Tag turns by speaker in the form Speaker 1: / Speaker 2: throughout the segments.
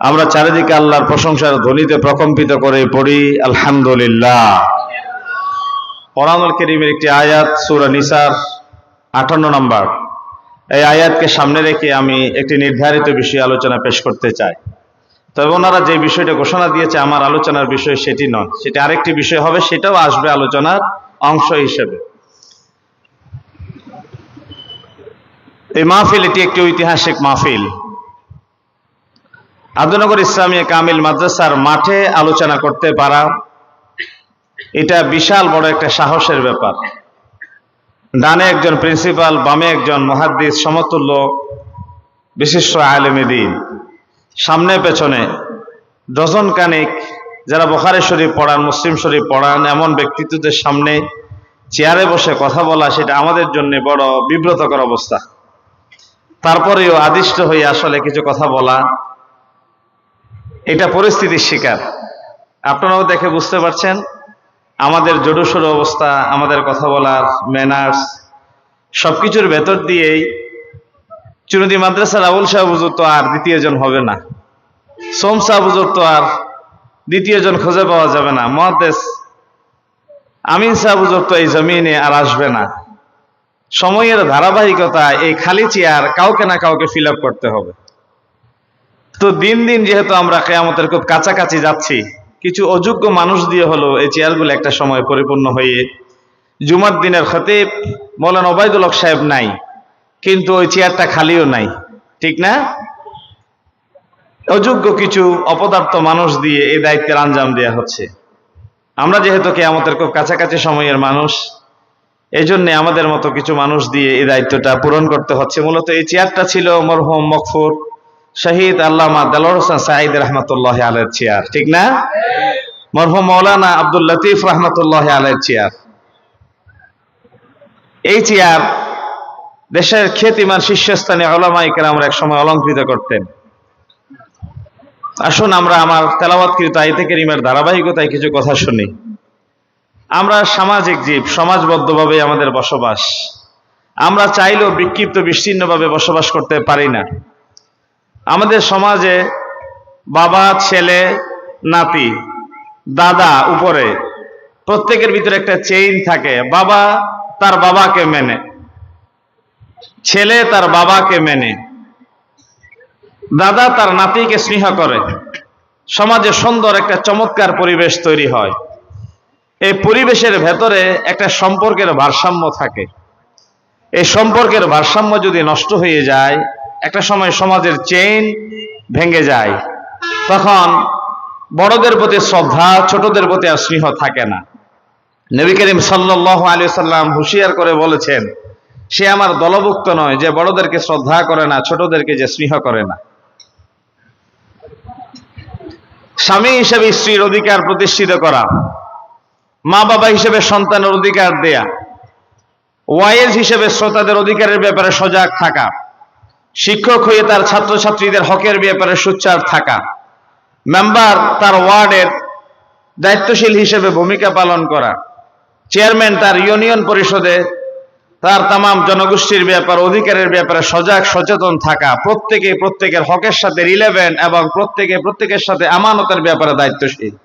Speaker 1: আমরা চারিদিকে আল্লাহর প্রশংসার ধ্বনিতে প্রকম্পিত করে পড়ি, আলহামদুলিল্লাহ। কোরআনুল করিমের একটি আয়াত, সূরা নিসার, আটান্ন নম্বর। এই আয়াতকে সামনে রেখে আমি একটি নির্ধারিত বিষয়ে আলোচনা পেশ করতে চাই। তবে ওনারা যে বিষয়টা ঘোষণা দিয়েছে, আমার আলোচনার বিষয় সেটি নয়। সেটি আরেকটি বিষয় হবে, সেটাও আসবে আলোচনার অংশ হিসেবে। এই মাহফিল এটি একটি ঐতিহাসিক মাহফিল। আব্দুলনগর ইসলামী কামিল মাদ্রাসার মাঠে আলোচনা করতে পারা, এটা বিশাল বড় একটা সাহসের ব্যাপার। ডানে একজন প্রিন্সিপাল, বামে একজন মহাদ্দিস, সমতুল্য বিশিষ্ট আলেমে দিন। সামনে পেছনে ডজন কানিক যারা বোখারে শরীফ পড়ান, মুসলিম শরীফ পড়ান, এমন ব্যক্তিত্বদের সামনে চেয়ারে বসে কথা বলা, সেটা আমাদের জন্য বড় বিব্রতকর অবস্থা। তারপরেও আদিষ্ট হয়ে আসলে কিছু কথা বলা এটা পরিস্থিতির শিকার। আপনারাও দেখে বুঝতে পারছেন, আমাদের জড়ুসড় অবস্থা, আমাদের কথা বলার ম্যানার্স সবকিছুর ভেতর দিয়েই চুনদি মাদ্রাসার আবুল শাহ হুজুর তো আর দ্বিতীয়জন হবে না। সোম শাহ হুজুর তো আর দ্বিতীয়জন খুঁজে পাওয়া যাবে না। মহাদেশ আমিন শাহ হুজুর তো এই জমিনে আর আসবে না। সময়ের ধারাবাহিকতা এই খালি চেয়ার কাউকে না কাউকে ফিল করতে হবে। তো দিন দিন যেহেতু আমরা কেয়ামতের খুব কাছাকাছি যাচ্ছি, কিছু অযোগ্য মানুষ দিয়ে হলো এই চেয়ারগুলো একটা সময় পরিপূর্ণ হয়ে জুমার দিনের খতিব মৌলান ওবায়দুল হক সাহেব নাই, কিন্তু ওই চেয়ারটা খালিও নাই, ঠিক না? অযোগ্য কিছু অপদার্থ মানুষ দিয়ে এই দায়িত্বের আঞ্জাম দেওয়া হচ্ছে। আমরা যেহেতু কেয়ামতের খুব কাছাকাছি সময়ের মানুষ এই জন্য আমাদের মতো কিছু মানুষ দিয়ে এই দায়িত্বটা পূরণ করতে হচ্ছে। মূলত এই চেয়ারটা ছিল মরহুম মকফুর শহীদ আল্লামা দেলোর হোসেন সাঈদ রহমতুল্লাহ আলের চেয়ার, ঠিক না? মরহুম মৌলানা আব্দুল লতিফ রহমতুল্লাহ আলের চেয়ার। এই চেয়ার দেশের খ্যাতিমান শীর্ষস্থানে ওলামা ইকরামরা এক সময় অলঙ্কৃত করতেন। আসুন আমরা আমার তেলাওয়াতকৃত আইতে কেরিমের ধারাবাহিকতায় কিছু কথা শুনি। আমরা সামাজিক জীব, সমাজবদ্ধভাবে আমাদের বসবাস। আমরা চাইলেও বিক্ষিপ্ত, বিচ্ছিন্নভাবে বসবাস করতে পারি না। আমাদের সমাজে বাবা, ছেলে, নাতি, দাদা উপরে প্রত্যেকের ভিতরে একটা চেইন থাকে। বাবা তার বাবাকে মেনে, ছেলে তার বাবাকে মেনে, দাদা তার নাতিকে স্নেহ করে। সমাজে সুন্দর একটা চমৎকার পরিবেশ তৈরি হয়। এই পরিবেশের ভেতরে একটা সম্পর্কের ভারসাম্য থাকে। এই সম্পর্কের ভারসাম্য যদি নষ্ট হয়ে যায় একটা সময় সমাজের চেইন ভেঙে যায়। তখন বড়দের প্রতি শ্রদ্ধা, ছোটদের প্রতি আর স্নেহ থাকে না। নবী করিম সাল্লাহ আলী সাল্লাম হুঁশিয়ার করে বলেছেন, সে আমার দলভুক্ত নয় যে বড়দেরকে শ্রদ্ধা করে না, ছোটদেরকে যে স্নেহ করে না। স্বামী হিসেবে স্ত্রীর অধিকার প্রতিষ্ঠিত করা, মা বাবা হিসেবে সন্তানের অধিকার দেয়া, ওয়াইজ হিসেবে শ্রোতাদের অধিকারের ব্যাপারে সজাগ থাকা শিক্ষক হয়ে তার ছাত্রছাত্রীদের হকের ব্যাপারে সোচ্চার থাকা। মেম্বার তার ওয়ার্ডের দায়িত্বশীল হিসেবে ভূমিকা পালন করা। চেয়ারম্যান তার ইউনিয়ন পরিষদে তার তামাম জনগোষ্ঠীর ব্যাপার, অধিকারের ব্যাপারে সজাগ, সচেতন থাকা। প্রত্যেকে প্রত্যেকের হকের সাথে রিলেভেন্ট এবং প্রত্যেকে প্রত্যেকের সাথে আমানতের ব্যাপারে দায়িত্বশীল।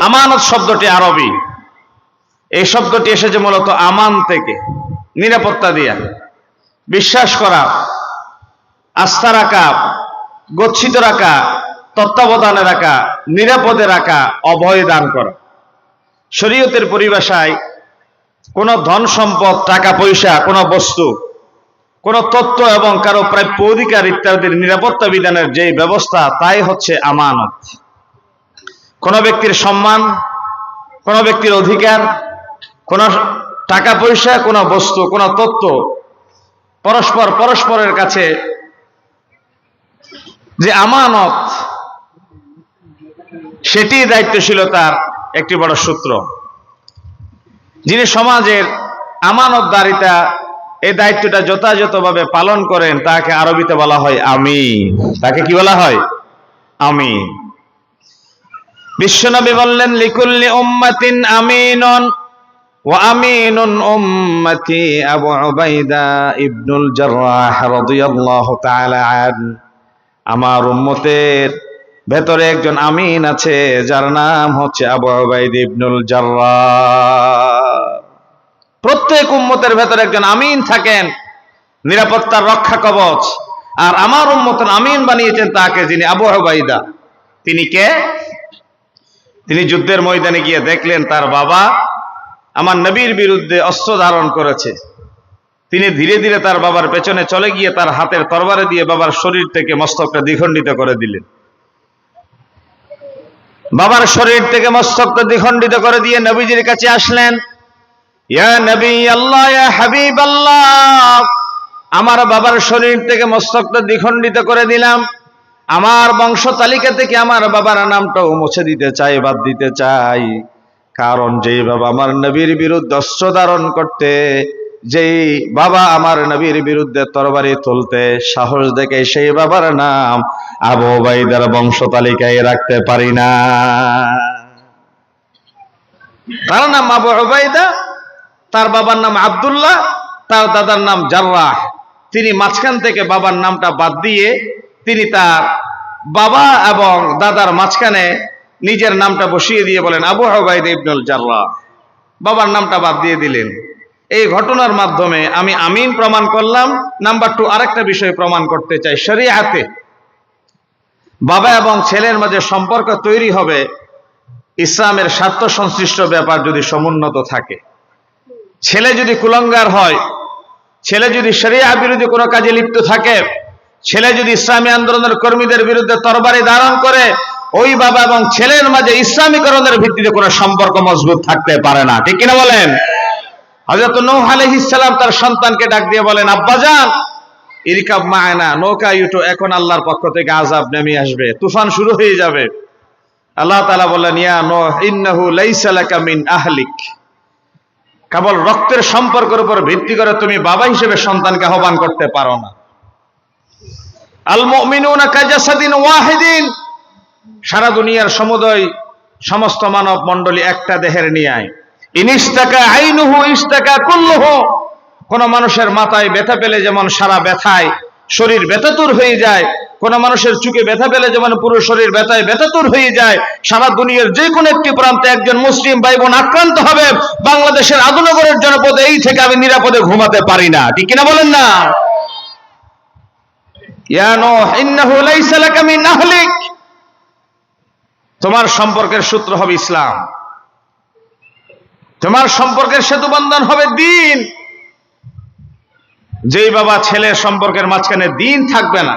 Speaker 1: আমানত শব্দটি আরবি। এই শব্দটি এসেছে মূলত আমান থেকে। নিরাপত্তা দিয়া। বিশ্বাস করা, আস্থা রাখা, গচ্ছিত রাখা, তত্ত্বাবধানে রাখা, নিরাপদে রাখা, অভয় দান করা। শরীয়তের পরিভাষায় কোনো ধন সম্পদ, টাকা পয়সা, কোনো বস্তু, কোনো তত্ত্ব এবং কারও প্রাপ্য অধিকার ইত্যাদির নিরাপত্তা বিধানের যে ব্যবস্থা, তাই হচ্ছে আমানত। কোনো ব্যক্তির সম্মান, কোনো ব্যক্তির অধিকার, কোনো টাকা পয়সা, কোনো বস্তু, কোনো তত্ত্ব পরস্পর পরস্পরের কাছে যে আমানত, সেটি দায়িত্বশীলতার একটি বড় সূত্র। যিনি সমাজের আমানতদারিতা এই দায়িত্বটা যথাযথভাবে পালন করেন, তাকে আরবিতে বলা হয় আমি তাকে কি বলা হয়? আমি বিশ্বনবী বললেন, লিকুল্লি উম্মাতিন আমিনন। وأمين أمتي أبو عبيدة ابن الجراح رضي الله تعالى عنه আমার উম্মতের ভেতরে একজন আমিন আছে যার নাম হচ্ছে আবু উবাইদ ইবনুল জাররাহ প্রত্যেক উম্মতের ভেতরে একজন আমিন থাকেন নিরাপত্তার রক্ষা কবচ আর আমার উম্মতের আমিন বানিয়েছেন তাকে যিনি আবু উবাইদা তিনি কে তিনি যুদ্ধের ময়দানে গিয়ে দেখলেন তার বাবা আমার নবীর বিরুদ্ধে অস্ত্র ধারণ করেছে। তিনি ধীরে ধীরে তার বাবার পেছনে চলে গিয়ে তার হাতের তরবারে দিয়ে বাবার শরীর থেকে মস্তকটা দ্বিখণ্ডিত করে দিলেন। বাবার শরীর থেকে মস্তকটা দ্বিখণ্ডিত করে দিয়ে নবীজির কাছে আসলেন নবী আল্লাহ হাবিব আল্লাহ, আমার বাবার শরীর থেকে মস্তকটা দ্বিখণ্ডিত করে দিলাম। আমার বংশ তালিকা থেকে আমার বাবার নামটাও মুছে দিতে চাই, বাদ দিতে চাই। কারণ যেই বাবা আমার নবীর বিরুদ্ধে অস্ত্র ধারণ করতে, যেই বাবা আমার নবীর বিরুদ্ধে তরবারি তুলতে সাহস দেখে সেই বাবার নাম আবু বাইদার বংশ তালিকায় রাখতে পারি না। তার নাম আবু ওবায়দা তার বাবার নাম আব্দুল্লাহ, তার দাদার নাম জার্রাহ। তিনি মাঝখান থেকে বাবার নামটা বাদ দিয়ে তিনি তার বাবা এবং দাদার মাঝখানে নিজের নামটা বসিয়ে দিয়ে বলেন, আবু হবাইদ ইবনুল জার্রাহ। বাবার নামটা বাদ দিয়ে দিলেন। এই ঘটনার মাধ্যমে আমি আমিন প্রমাণ করলাম। নাম্বার টু, আরেকটা বিষয় প্রমাণ করতে চাই শরিয়াতে। বাবা এবং ছেলের মাঝে সম্পর্ক তৈরি হবে, ইসলামের স্বার্থ সংশ্লিষ্ট ব্যাপার যদি সমুন্নত থাকে। ছেলে যদি কুলঙ্গার হয়, ছেলে যদি শরিয়া বিরোধী কোনো কাজে লিপ্ত থাকে, ছেলে যদি ইসলামী আন্দোলনের কর্মীদের বিরুদ্ধে তরবারি ধারণ করে ওই বাবা এবং ছেলের মাঝে ইসলামীকরণের ভিত্তিতে কোনো সম্পর্ক মজবুত থাকতে পারে না। ঠিক কিনা বলেন? হজরত নৌহ আলহিসাম তার সন্তানকে ডাক দিয়ে বলেন আব্বাজান ইরিকাব মায়না নৌকা ইউটো এখন আল্লাহর পক্ষ থেকে আজাব নেমে আসবে, তুফান শুরু হয়ে যাবে। আল্লাহ তালা বললেন, ইয়া নো ইন্নাহু লাইসালাকা মিন আহলিক। কেবল রক্তের সম্পর্কের উপর ভিত্তি করে তুমি বাবা হিসেবে সন্তানকে আহ্বান করতে পারো না। আল মুমিনুনা কাজাসাদিন ওয়াহিদিন সারা দুনিয়ার সমুদয় সমস্ত মানব মণ্ডলী একটা দেহের নিয়ায়। কোন মানুষের মাথায় ব্যথা পেলে যেমন সারা ব্যথায় শরীর হয়ে যায়, কোন মানুষের চুকে ব্যথা পেলে যেমন পুরো শরীর ব্যথায় হয়ে যায়, সারা দুনিয়ার যে কোনো একটি প্রান্তে একজন মুসলিম ভাই বোন আক্রান্ত হবে, বাংলাদেশের আদুনগরের জনপদে এই থেকে আমি নিরাপদে ঘুমাতে পারি না। ঠিক কিনা বলেন না? ইয়া তোমার সম্পর্কের সূত্র হবে ইসলাম। তোমার সম্পর্কের সেতু বন্ধন হবে দিন। যেই বাবা ছেলের সম্পর্কের মাঝখানে দিন থাকবে না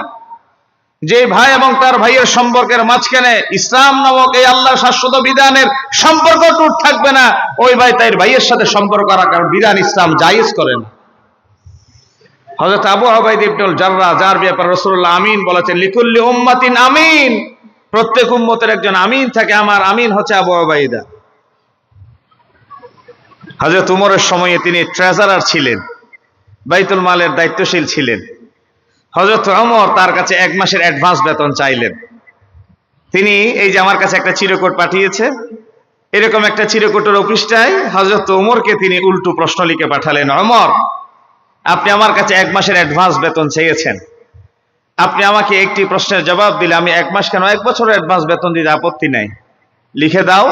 Speaker 1: যে ভাই এবং তার ভাইয়ের সম্পর্কের মাঝখানে ইসলাম নামক এই আল্লাহ শাশ্বত বিধানের সম্পর্ক টুট থাকবে না, ওই ভাই তার ভাইয়ের সাথে সম্পর্ক রাখার বিধান ইসলাম জায়েজ করেন হযরত আবু আবাইদ ইবনুল জাররা যার ব্যাপারে রাসূলুল্লাহ আমিন বলেছেন, লিকুল্লি উম্মাতিন আমিন। প্রত্যেক উম্মতের একজন আমিন থাকে, আমার আমিন হচ্ছে আবু আবাইদা হযরত উমরের সময়ে তিনি ট্রেজারার ছিলেন, বাইতুল মালের দায়িত্বশীল ছিলেন। হযরত ওমর তার কাছে এক মাসের অ্যাডভান্স বেতন চাইলেন। তিনি এই যে আমার কাছে একটা চিরকোট পাঠিয়েছে, এরকম একটা চিরকোটের অফিসটায় হযরত ওমরকে তিনি উল্টো প্রশ্ন লিখে পাঠালেন, ওমর, আপনি আমার কাছে এক মাসের অ্যাডভান্স বেতন চেয়েছেন। আপনি আমাকে একটি প্রশ্নের জবাব দিলে আমি এক মাস কেন এক বছরের অ্যাডভান্স বেতন দিতে আপত্তি নাই? লিখে দাও।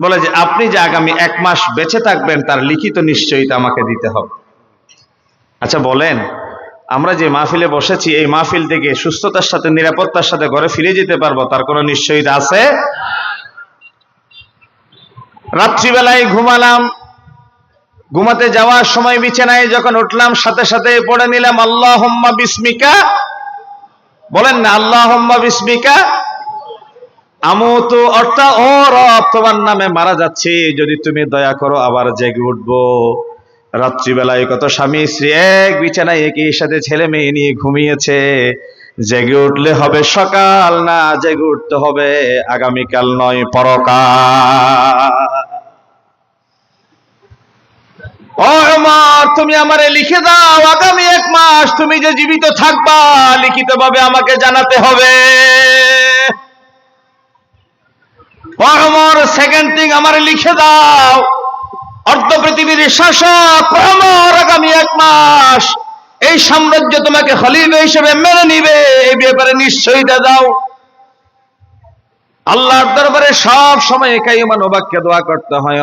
Speaker 1: বলে যে আপনি যে আগামী এক মাস বেঁচে থাকবেন, তার লিখিত নিশ্চয়তা আমাকে দিতে হবে। আচ্ছা বলেন, আমরা যে মাহফিলে বসেছি, এই মাহফিল থেকে সুস্থতার সাথে, নিরাপত্তার সাথে ঘরে ফিরে যেতে পারব, তার কোনো নিশ্চয়তা আছে? রাত্রিবেলায় ঘুমালাম। ঘুমাতে যাওয়ার সময় বিছানায় যখন উঠলাম, সাথে সাথে পড়ে নিলাম আল্লাহ বিস্মিকা। বলেন না আল্লাহ বিস্মিকা, আমতো অর্থাৎ ও রব, তোমার নামে মারা যাচ্ছে, যদি তুমি দয়া করো, আবার জেগে উঠবো। রাত্রিবেলায় কত স্বামী স্ত্রী এক বিছানায় একই সাথে ছেলে মেয়ে নিয়ে ঘুমিয়েছে। জেগে উঠলে হবে সকাল, না জেগে উঠতে হবে আগামীকাল নয় পরকাল। তুমি আমারে লিখে দাও, আগামী এক মাস তুমি যে জীবিত থাকবা লিখিত ভাবে আমাকে জানাতে হবে। ও আমার সেকেন্ড থিং আমারে লিখে দাও। অর্ধ পৃথিবীর শাসক আগামী এক মাস এই সাম্রাজ্য তোমাকে খলিফা হিসেবে মেনে নিবে এই ব্যাপারে নিশ্চয়তা দাও। আল্লাহর দরবারে সব সময় কাইমান বাক্যে দোয়া করতে হয়